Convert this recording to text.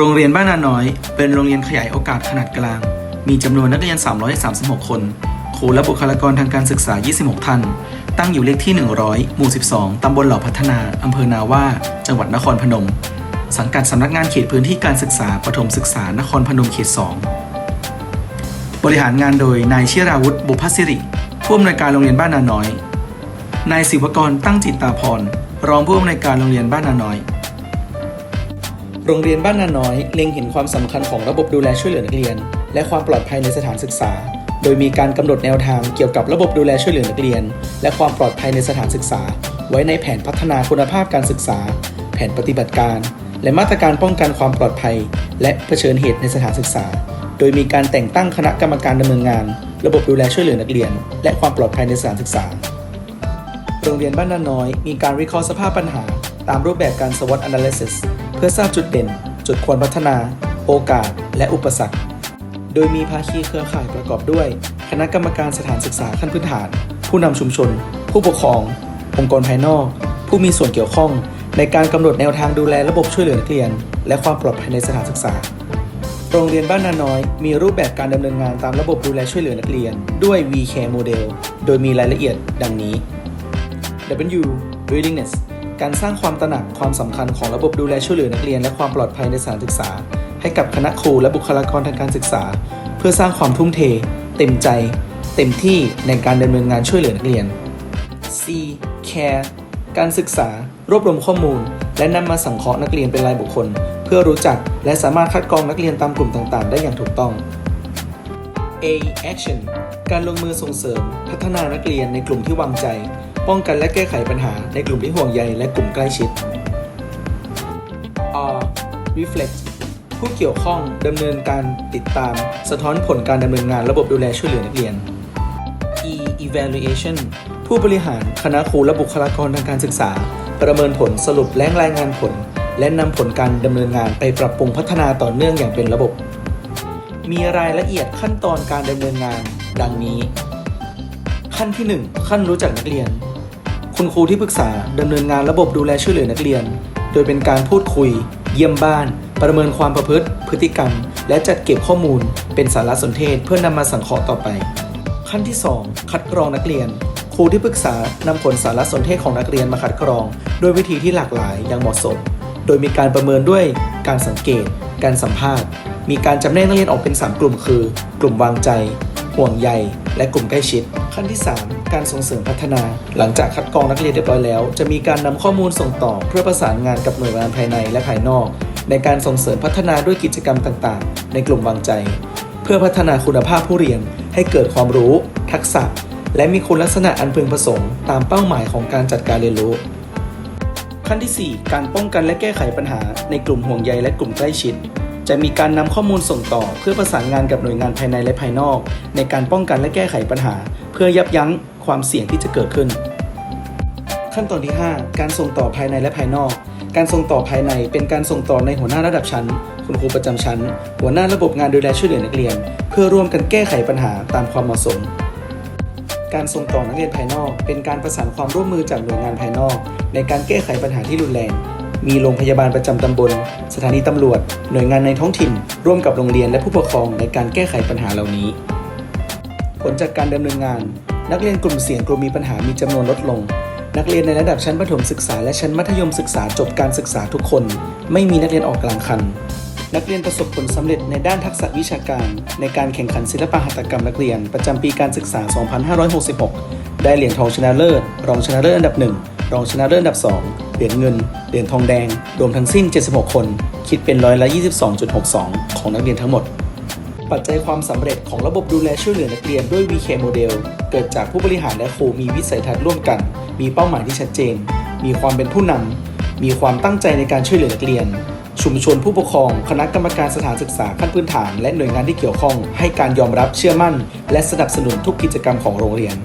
โรงเรียนบ้านนาน้อย เป็นโรงเรียนขยายโอกาสขนาดกลาง มีจำนวนนักเรียน 336 คนครูและบุคลากรทางการศึกษา 26 ท่าน ตั้งอยู่เลขที่ 100 หมู่ 12 ตำบลเหล่าพัฒนา อำเภอนาว่า จังหวัดนครพนม สังกัดสำนักงานเขตพื้นที่การศึกษาประถมศึกษานครพนมเขต 2 บริหารงานโดยนายเชียราวุฒิบุพสิริ ผู้อำนวยการโรงเรียนบ้านนาน้อย นายศิวกรตั้งจิตตาพร รองผู้อำนวยการโรงเรียนบ้านนาน้อย โรงเรียนบ้านนาน้อยเล็งเห็นความสำคัญของระบบดูแลช่วยเหลือนักเรียน และความปลอดภัยในสถานศึกษา โดยมีการกำหนดแนวทางเกี่ยวกับระบบดูแลช่วยเหลือนักเรียน และความปลอดภัยในสถานศึกษา ไว้ในแผนพัฒนาคุณภาพการศึกษา แผนปฏิบัติการ และมาตรการป้องกันความปลอดภัย และเผชิญเหตุในสถานศึกษา โดยมีการแต่งตั้งคณะกรรมการดำเนินงาน ระบบดูแลช่วยเหลือนักเรียน และความปลอดภัยในสถานศึกษา โรงเรียนบ้านนาน้อย มีการวิเคราะห์สภาพปัญหา ตามรูปแบบการ SWOT analysis เพื่อทราบจุดเด่น จุดควรพัฒนา โอกาส และอุปสรรค โดยมีภาคีเครือข่ายประกอบด้วย คณะกรรมการสถานศึกษาขั้นพื้นฐาน ผู้นำชุมชน ผู้ปกครอง องค์กรภายนอก ผู้มีส่วนเกี่ยวข้อง ในการกำหนดแนวทางดูแลระบบช่วยเหลือนักเรียน และความปลอดภัยในสถานศึกษาโรงเรียนบ้านนาน้อย มีรูปแบบการดำเนินงานตามระบบดูแลช่วยเหลือนักเรียน ด้วย VCare Model โดยมีรายละเอียดดังนี้ W Willingness การสร้างความตระหนักความสำคัญของระบบดูแลช่วยเหลือนักเรียนและความปลอดภัยในสถานศึกษา ให้กับคณะครูและบุคลากรทางการศึกษา เพื่อสร้างความทุ่มเท เต็มใจ เต็มที่ในการดำเนินงานช่วยเหลือนักเรียน C Care การศึกษารวบรวมข้อมูล และนำมาสังเคราะห์นักเรียนเป็นรายบุคคล เพื่อรู้จักและสามารถคัดกรองนักเรียนตามกลุ่มต่างๆ ได้อย่างถูกต้อง A action การลงมือส่งเสริม พัฒนานักเรียนในกลุ่มที่วางใจ ป้องกันและแก้ไขปัญหาในกลุ่มที่ห่วงใยและกลุ่มใกล้ชิด R reflect ผู้เกี่ยวข้องดำเนินการติดตาม สะท้อนผลการดำเนินงานระบบดูแลช่วยเหลือนักเรียน E evaluation ผู้บริหารคณะครูและบุคลากรทางการศึกษา ประเมินผลสรุปและรายงานผล และนำผลการดำเนินงานไปปรับปรุงพัฒนาต่อเนื่องอย่างเป็นระบบ มีรายละเอียดขั้นตอนการดำเนินงาน ดังนี้ ขั้นที่ 1 ขั้นรู้จักนักเรียน คุณครูที่ปรึกษาดำเนินงานระบบดูแลช่วยเหลือนักเรียน โดยเป็นการพูดคุย เยี่ยมบ้าน ประเมินความประพฤติ พฤติกรรม และจัดเก็บข้อมูล เป็นสารสนเทศเพื่อนำมาสังเคราะห์ต่อไป ขั้นที่ 2 คัดกรองนักเรียน ครูที่ปรึกษานำผลสารสนเทศของนักเรียนมาคัดกรอง ด้วยวิธีที่หลากหลายอย่างเหมาะสม โดยมีการประเมินด้วยการสังเกต การสัมภาษณ์ มีการจำแนกนักเรียนออกเป็น 3 กลุ่ม คือ กลุ่มวางใจ ห่วงใยและกลุ่มใกล้ชิด ขั้นที่ 3 การส่งเสริมพัฒนา หลังจากคัดกรองนักเรียนเรียบร้อยแล้ว จะมีการนำข้อมูลส่งต่อ เพื่อประสานงานกับหน่วยงานภายในและภายนอก ในการส่งเสริมพัฒนาด้วยกิจกรรมต่างๆ ในกลุ่มวางใจ เพื่อพัฒนาคุณภาพผู้เรียนให้เกิดความรู้ ทักษะ และมีคุณลักษณะอันพึงประสงค์ตามเป้าหมายของการจัดการเรียนรู้ ขั้นที่ 4 การป้องกันและแก้ไขปัญหาในกลุ่มห่วงใยและกลุ่มใกล้ชิด จะมีการนำข้อมูลส่งต่อ เพื่อประสานงานกับหน่วยงานภายในและภายนอก ในการป้องกันและแก้ไขปัญหา เพื่อยับยั้งความเสี่ยงที่จะเกิดขึ้น ขั้นตอนที่ 5 การส่งต่อภายในและภายนอก การส่งต่อภายในเป็นการส่งต่อในหัวหน้าระดับชั้น คุณครูประจำชั้น หัวหน้าระบบงานดูแลช่วยเหลือนักเรียน เพื่อร่วมกันแก้ไขปัญหาตามความเหมาะสมการส่งต่อนักเรียนภายนอก เป็นการประสานความร่วมมือจากหน่วยงานภายนอก ในการแก้ไขปัญหาที่รุนแรง มีโรงพยาบาลประจำตำบล สถานีตำรวจ หน่วยงานในท้องถิ่น ร่วมกับโรงเรียนและผู้ปกครองในการแก้ไขปัญหาเหล่านี้ ผลจากการดำเนินงาน นักเรียนกลุ่มเสี่ยงกลุ่มมีปัญหามีจำนวนลดลง นักเรียนในระดับชั้นประถมศึกษาและชั้นมัธยมศึกษาจบการศึกษาทุกคน ไม่มีนักเรียนออกกลางคัน นักเรียนประสบผลสำเร็จในด้านทักษะวิชาการ ในการแข่งขันศิลปหัตถกรรมนักเรียน ประจำปีการศึกษา 2566 ได้เหรียญทองชนะเลิศ รองชนะเลิศอันดับ1 รองชนะเลิศอันดับ 2 เหรียญเงิน เหรียญทองแดง รวมทั้งสิ้น 76 คน คิดเป็นร้อยละ 22.62 ของนักเรียนทั้งหมด ปัจจัยความสำเร็จของระบบดูแลช่วยเหลือนักเรียนด้วย VK Model เกิดจากผู้บริหารและครูมีวิสัยทัศน์ร่วมกัน มีเป้าหมายที่ชัดเจน มีความเป็นผู้นำมีความตั้งใจในการช่วยเหลือนักเรียนชุมชนผู้ปกครอง คณะกรรมการสถานศึกษาขั้นพื้นฐาน และหน่วยงานที่เกี่ยวข้อง ให้การยอมรับเชื่อมั่น และสนับสนุนทุกกิจกรรมของโรงเรียน